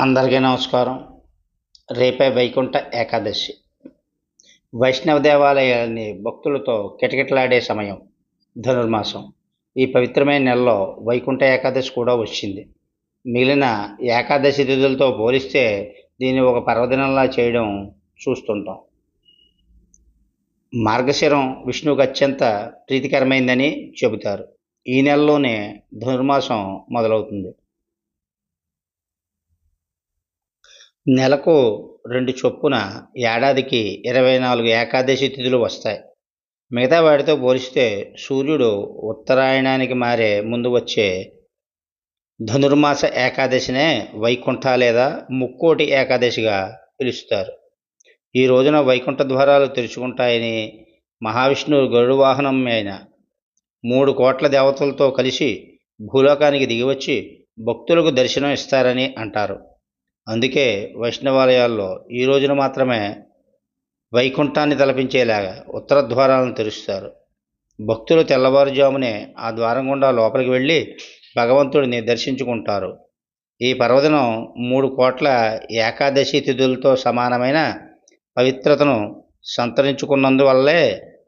అందరికీ నమస్కారం. రేపే వైకుంఠ ఏకాదశి. వైష్ణవ దేవాలయాన్ని భక్తులతో కిటకిటలాడే సమయం ధనుర్మాసం. ఈ పవిత్రమైన నెలలో వైకుంఠ ఏకాదశి కూడా వచ్చింది. మిగిలిన ఏకాదశి తిథులతో పోలిస్తే దీన్ని ఒక పర్వదినంలా చేయడం చూస్తుంటాం. మార్గశిరం విష్ణువుకు అత్యంత ప్రీతికరమైందని చెబుతారు. ఈ నెలలోనే ధనుర్మాసం మొదలవుతుంది. నెలకు రెండు చొప్పున ఏడాదికి ఇరవై నాలుగు ఏకాదశి తిథులు వస్తాయి. మిగతా వాటితో పోలిస్తే సూర్యుడు ఉత్తరాయణానికి మారే ముందు వచ్చే ధనుర్మాస ఏకాదశినే వైకుంఠ లేదా ముక్కోటి ఏకాదశిగా పిలుస్తారు. ఈ రోజున వైకుంఠ ద్వారాలు తెరుచుకుంటాయని మహావిష్ణువు గరుడు వాహనం అయిన మూడు కోట్ల దేవతలతో కలిసి భూలోకానికి దిగివచ్చి భక్తులకు దర్శనం ఇస్తారని అంటారు. అందుకే వైష్ణవాలయాల్లో ఈ రోజున మాత్రమే వైకుంఠాన్ని తలపించేలాగా ఉత్తర ద్వారాలను తెరుస్తారు. భక్తులు తెల్లవారుజామునే ఆ ద్వారం గుండా లోపలికి వెళ్ళి భగవంతుడిని దర్శించుకుంటారు. ఈ పర్వదినం మూడు కోట్ల ఏకాదశి తిథులతో సమానమైన పవిత్రతను సంతరించుకున్నందువల్లే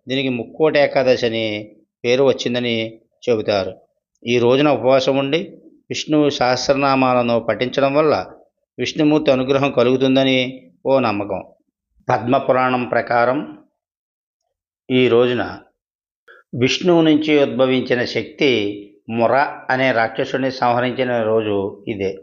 దీనికి ముక్కోటి ఏకాదశి అని పేరు వచ్చిందని చెబుతారు. ఈ రోజున ఉపవాసం ఉండి విష్ణువు సహస్రనామాలను పఠించడం వల్ల విష్ణుమూర్తి అనుగ్రహం కలుగుతుందని ఓ నమ్మకం. పద్మపురాణం ప్రకారం ఈ రోజున విష్ణువు నుంచి ఉద్భవించిన శక్తి ముర అనే రాక్షసుని సంహరించిన రోజు ఇదే.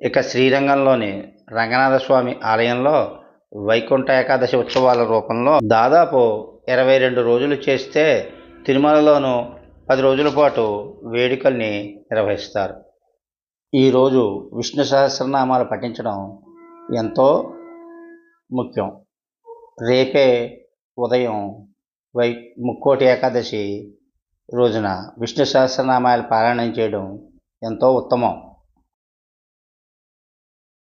ఇక శ్రీరంగంలోని రంగనాథ స్వామి ఆలయంలో వైకుంఠ ఏకాదశి ఉత్సవాల రూపంలో దాదాపు ఇరవై రెండు రోజులు చేస్తే తిరుమలలోనూ పది రోజుల పాటు వేడుకల్ని నిర్వహిస్తారు. ఈరోజు విష్ణు సహస్రనామాలు పఠించడం ఎంతో ముఖ్యం. రేపే ఉదయం వై ముక్కోటి ఏకాదశి రోజున విష్ణు సహస్రనామాలు పారాయణం చేయడం ఎంతో ఉత్తమం.